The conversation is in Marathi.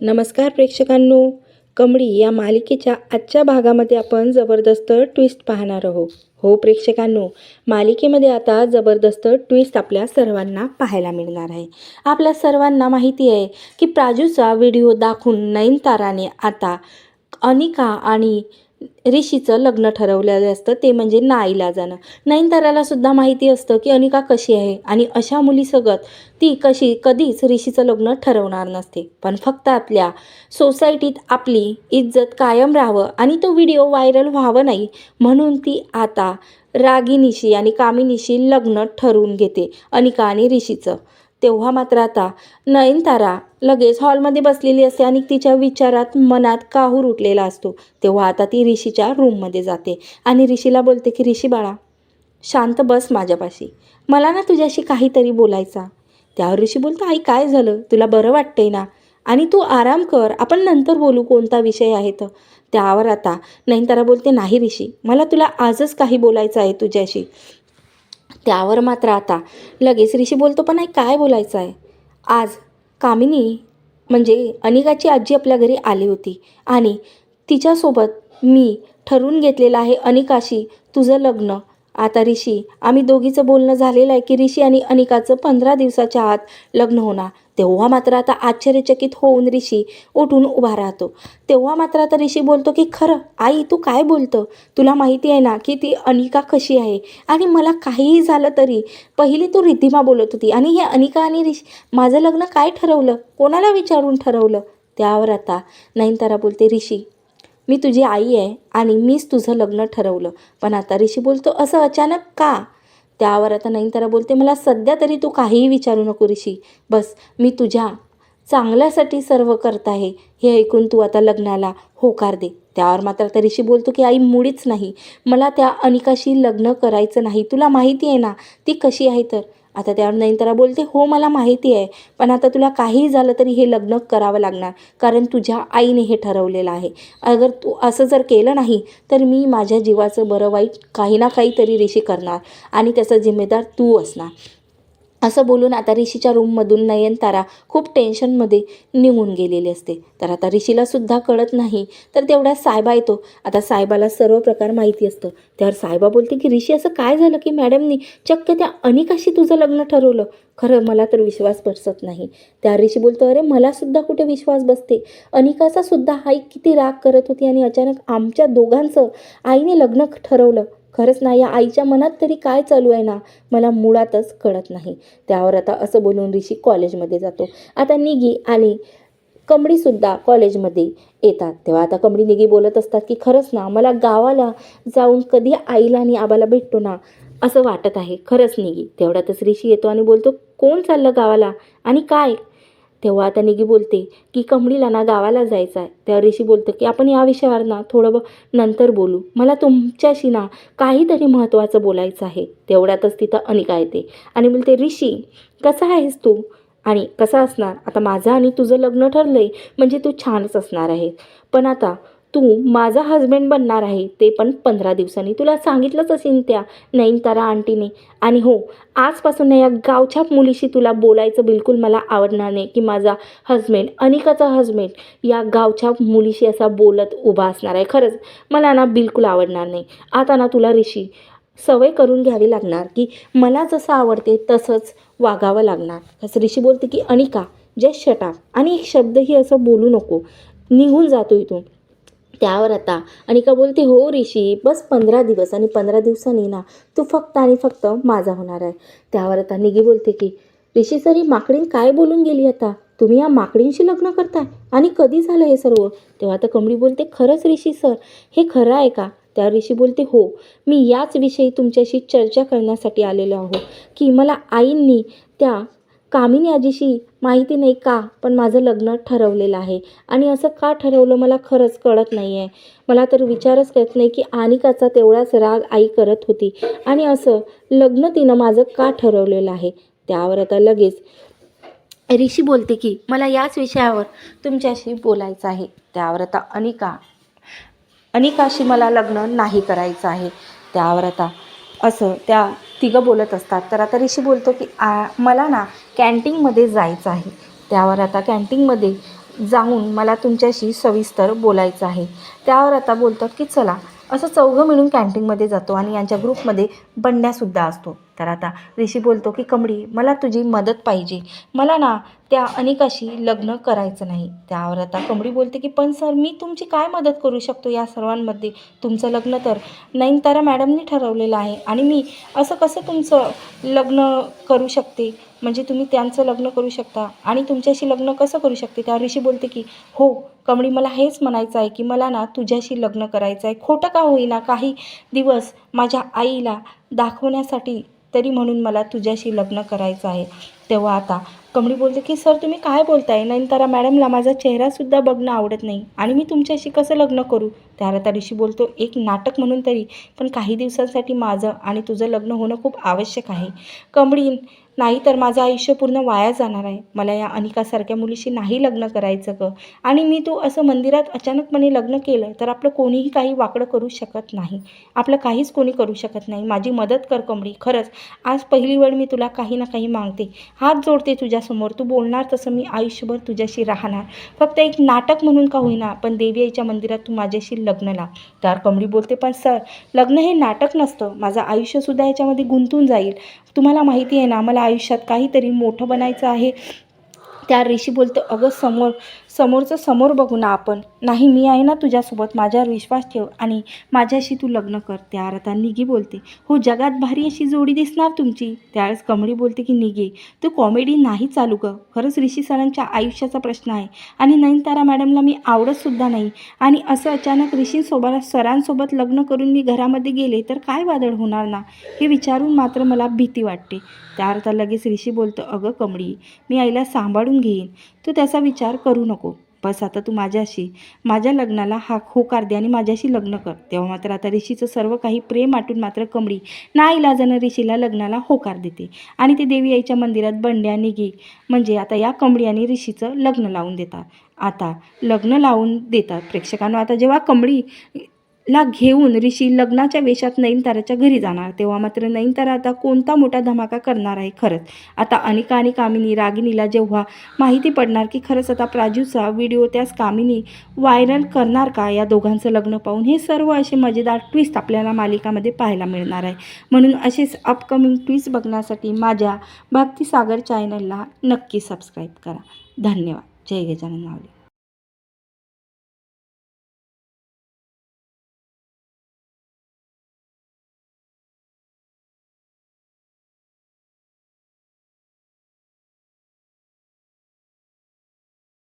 नमस्कार प्रेक्षकांनो. कमळी या मालिकेच्या आजच्या भागामध्ये आपण जबरदस्त ट्विस्ट पाहणार आहोत. हो प्रेक्षकांनो मालिकेमध्ये आता जबरदस्त ट्विस्ट आपल्या सर्वांना पाहायला मिळणार आहे. आपल्या सर्वांना माहिती आहे की प्राजूचा व्हिडिओ दाखवून नयनताराने आता अनिका आणि ऋषीचं लग्न ठरवलेलं असतं ते म्हणजे नाईला जाणं. नयनताराला सुद्धा माहिती असतं की अनिका कशी आहे आणि अशा मुलीसगत ती कशी कधीच ऋषीचं लग्न ठरवणार नसते. पण फक्त आपल्या सोसायटीत आपली इज्जत कायम राहावं आणि तो व्हिडिओ व्हायरल व्हावं नाही म्हणून ती आता रागिनीशी आणि कामिनीशी लग्न ठरवून घेते अनिका आणि ऋषीचं. तेव्हा मात्र आता नयनतारा लगेच हॉलमध्ये बसलेली असते आणि तिच्या विचारात मनात काहूर उठलेला असतो. तेव्हा आता ती ऋषीच्या रूममध्ये जाते आणि ऋषीला बोलते की ऋषी बाळा शांत बस माझ्यापाशी. मला ना तुझ्याशी काहीतरी बोलायचा. त्यावर ऋषी बोलतो आई काय झालं? तुला बरं वाटतंय ना? आणि तू आराम कर. आपण नंतर बोलू कोणता विषय आहे तर त्यावर आता नयनतारा बोलते नाही ऋषी मला तुला आजच काही बोलायचं आहे तुझ्याशी. त्यावर मात्र आता लगेच ऋषी बोलतो पण आहे काय बोलायचं आहे? आज कामिनी म्हणजे अनिकाची आजी आपल्या घरी आली होती आणि तिच्यासोबत मी ठरवून घेतलेलं आहे अनिकाशी तुझं लग्न. आता ऋषी आम्ही दोघीचं बोलणं झालेलं आहे की ऋषी आणि अनिकाचं पंधरा दिवसाच्या आत लग्न होणार. तेव्हा मात्र आता आश्चर्यचकित होऊन ऋषी उठून उभा राहतो. तेव्हा मात्र आता ऋषी बोलतो की खरं आई तू काय बोलतं? तुला माहिती आहे ना की ती अनिका कशी आहे? आणि मला काहीही झालं तरी पहिली तू रिद्धिमा बोलत होती आणि हे अनिका आणि ऋषी माझं लग्न काय ठरवलं? कोणाला विचारून ठरवलं? त्यावर आता नयनतारा बोलते ऋषी मी तुझी आई आहे आणि मीच तुझं लग्न ठरवलं. पण आता ऋषी बोलतो असं अचानक का? त्यावर आता नयनतारा बोलते मला सध्या तरी तू काहीही विचारू नको ऋषी. बस मी तुझ्या चांगल्यासाठी सर्व करत आहे. हे ऐकून तू आता लग्नाला होकार दे. त्यावर मात्र आता ऋषी बोलतो की आई मुळीच नाही. मला त्या अनिकाशी लग्न करायचं नाही. तुला माहिती आहे ना ती कशी आहे तर? आता त्यावर नयनतारा बोलते हो मला माहिती आहे पण आता तुला काहीही झालं तरी हे लग्न करावं लागणार कारण तुझ्या आईने हे ठरवलेलं आहे. अगर तू असं जर केलं नाही तर मी माझ्या जीवाचं बरं वाईट काही ना काहीतरी ऋषी करणार आणि त्याचा जिम्मेदार तू असणार. असं बोलून आता ऋषीच्या रूममधून नयनतारा खूप टेन्शनमध्ये निघून गेलेली असते. तर आता ऋषीलासुद्धा कळत नाही. तर तेवढ्या सायबा येतो. आता साहेबाला सर्व प्रकार माहिती असतं. त्यावर सायबा बोलते की ऋषी असं काय झालं की मॅडमनी चक्क त्या अनिकाशी तुझं लग्न ठरवलं? खरं मला तर विश्वास बसत नाही. त्या ऋषी बोलतो अरे मलासुद्धा कुठे विश्वास बसते? अनिकाचा सुद्धा आई किती राग करत होती आणि अचानक आमच्या दोघांचं आईने लग्न ठरवलं. खरंच ना या आईच्या मनात तरी काय चालू आहे ना मला मुळातच कळत नाही. त्यावर आता असं बोलून ऋषी कॉलेजमध्ये जातो. आता निगी आणि कमडीसुद्धा कॉलेजमध्ये येतात. तेव्हा आता कमडी निगी बोलत असतात की खरंच ना मला गावाला जाऊन कधी आईला आणि आबाला भेटतो ना असं वाटत आहे. खरंच निगी तेवढ्यातच ऋषी येतो आणि बोलतो कोण चाललं गावाला? आणि काय? तेव्हा आता निगी बोलते की कमळीला ना गावाला जायचं आहे तेव्हा ऋषी बोलतं की आपण या विषयावर ना थोडं ब नंतर बोलू. मला तुमच्याशी ना काहीतरी महत्त्वाचं बोलायचं आहे. तेवढ्यातच तिथं अनिका येते आणि बोलते ऋषी कसा आहेस तू? आणि कसा असणार? आता माझं आणि तुझं लग्न ठरलं आहे म्हणजे तू छानच असणार आहे पण आता तू माझा हजबंड बनणार आहे ते पण पंधरा दिवसांनी. तुला सांगितलंच असेल त्या नयनतारा आंटीने. आणि हो आजपासून या गावच्या मुलीशी तुला बोलायचं बिलकुल मला आवडणार नाही की माझा हजबंड अनिकाचा हजबंड या गावच्या मुलीशी असा बोलत उभा असणार आहे. खरंच मला ना बिलकुल आवडणार नाही. आता ना तुला ऋषी सवय करून घ्यावी लागणार की मला जसं आवडते तसंच वागावं लागणार. असं ऋषी बोलते की अनिका जय शटा आणि एक शब्दही असं बोलू नको. निघून जातो इथून. त्यावर आता. अनिका बोलते हो ऋषी बस पंधरा दिवस आणि पंधरा दिवसांनी ना तू फक्त आणि फक्त माझा होणार आहे. त्यावर आता निगी बोलते की ऋषी सर ही माकडीन काय बोलून गेली आता? तुम्ही या माकडींशी लग्न करताय? आणि कधी झालं हे सर्व? तेव्हा आता कमळी बोलते खरंच ऋषी सर हे खरं आहे का? त्या ऋषी बोलते हो. मी याच विषयी तुमच्याशी चर्चा करण्यासाठी आलेलो आहो. की मला आईंनी त्या कामिनी आजीशी माहिती नाही का पण माझं लग्न ठरवलेलं आहे. आणि असं का ठरवलं मला खरंच कळत नाही आहे मला तर विचारच करत नाही की अनिकाचा तेवढाच राग आई करत होती. आणि असं लग्न तिनं माझं का ठरवलेलं आहे? त्यावर आता लगेच ऋषी बोलते की मला याच विषयावर तुमच्याशी बोलायचं आहे. त्यावर आता अनिका अनिकाशी मला लग्न नाही करायचं आहे. त्यावर आता असं त्या तिघं बोलत असतात. तर आता ऋषी बोलतो की आ मला ना कॅन्टीनमध्ये जायचं आहे. त्यावर आता कॅन्टीनमध्ये जाऊन मला तुमच्याशी सविस्तर बोलायचं आहे. त्यावर आता बोलतात की चला. असं चौघं मिळून कॅन्टीनमध्ये जातो आणि यांच्या ग्रुपमध्ये बंड्यासुद्धा असतो. तर आता ऋषी बोलतो की कमळी मला तुझी मदत पाहिजे. मला ना त्या अनेकाशी लग्न करायचं नाही. त्यावर आता कमळी बोलते की पण सर मी तुमची काय मदत करू शकतो या सर्वांमध्ये? तुमचं लग्न तर नयनतारा मॅडमनी ठरवलेलं आहे आणि मी असं कसं तुमचं लग्न करू शकते? म्हणजे तुम्ही त्यांचं लग्न करू शकता आणि तुमच्याशी लग्न कसं करू शकते? त्या ऋषी बोलते की हो कमळी मला हेच म्हणायचं आहे की मला ना तुझ्याशी लग्न करायचं आहे. खोटं का होईना? काही दिवस माझ्या आईला दाखवण्यासाठी तरी म्हणून मला तुझ्याशी लग्न करायचं आहे. तेव्हा आता कमळी बोलते की सर तुम्ही काय बोलताय? नयनतारा मॅडमला माझा चेहरासुद्धा बघणं आवडत नाही आणि मी तुमच्याशी कसं लग्न करू? त्यावर ऋषी बोलतो एक नाटक म्हणून तरी पण काही दिवसांसाठी माझं आणि तुझं लग्न होणं खूप आवश्यक आहे. कमळी नाही तर माझं आयुष्य पूर्ण वाया जाणार आहे. मला या अनिकासारख्या मुलीशी नाही लग्न करायचं ग. आणि मी तू असं मंदिरात अचानकपणे लग्न केलं तर आपलं कोणीही काही वाकडं करू शकत नाही. आपलं काहीच कोणी करू शकत नाही. माझी मदत कर कमळी. खरंच आज पहिली वेळ मी तुला काही ना काही मागते. हात जोडते तुझ्यासमोर. तू बोलणार तसं मी आयुष्यभर तुझ्याशी राहणार. फक्त एक नाटक म्हणून का होईना पण देवी आईच्या मंदिरात तू माझ्याशी लग्न लाव. तर कमळी बोलते पण सर लग्न हे नाटक नसतं. माझं आयुष्यसुद्धा याच्यामध्ये गुंतून जाईल. तुम्हाला माहिती आहे ना मला आयुष्यात काहीतरी मोठं बनायचं आहे. त्या ऋषी बोलतो अगं समोर समोरचं समोर बघू ना आपण. नाही मी आहे ना तुझ्यासोबत. माझ्यावर विश्वास ठेव आणि माझ्याशी तू लग्न कर. त्या आता निगी बोलते. हो जगात भारी अशी जोडी दिसणार तुमची. त्यावेळेस कमळी बोलते की निगी तू कॉमेडी नाही चालू ग. खरंच ऋषी सरांच्या आयुष्याचा प्रश्न आहे. आणि नयनतारा मॅडमला मी आवडतसुद्धा नाही. आणि असं अचानक ऋषींसोबत सरांसोबत लग्न करून मी घरामध्ये गेले तर काय वादळ होणार ना? हे विचारून मात्र मला भीती वाटते. त्या अर्थात लगेच ऋषी बोलतो अगं कमळी मी आईला सांभाळून घेईन. तू त्याचा विचार करू नको. बस आता तू माझ्याशी माझ्या लग्नाला हा होकार दे आणि माझ्याशी लग्न कर. तेव्हा मात्र आता ऋषीचं सर्व काही प्रेम आटून मात्र कमळी नाईलाजानं ऋषीला लग्नाला होकार देते. आणि ते देवी आईच्या मंदिरात बंड्या निघी म्हणजे आता या कमळी आणि ऋषीचं लग्न लावून देतात. आता लग्न लावून देतात. प्रेक्षकांना आता जेव्हा कमळी ला घेऊन ऋषी लग्नाच्या वेशात नयनताराच्या घरी जाणार. तेव्हा मात्र नयनतारा आता कोणता मोठा धमाका करणार आहे खरंच. आता अनिका आणि कामिनी रागिनीला जेव्हा माहिती पडणार की खरंच आता प्राजूचा व्हिडिओ त्याच कामिनी व्हायरल करणार का या दोघांचं लग्न पाहून हे सर्व असे मजेदार ट्विस्ट आपल्याला मालिकामध्ये पाहायला मिळणार आहे. म्हणून असेच अपकमिंग ट्विस्ट बघण्यासाठी माझ्या भक्तीसागर चॅनलला नक्की सबस्क्राईब करा. धन्यवाद. जय गजानन माऊली.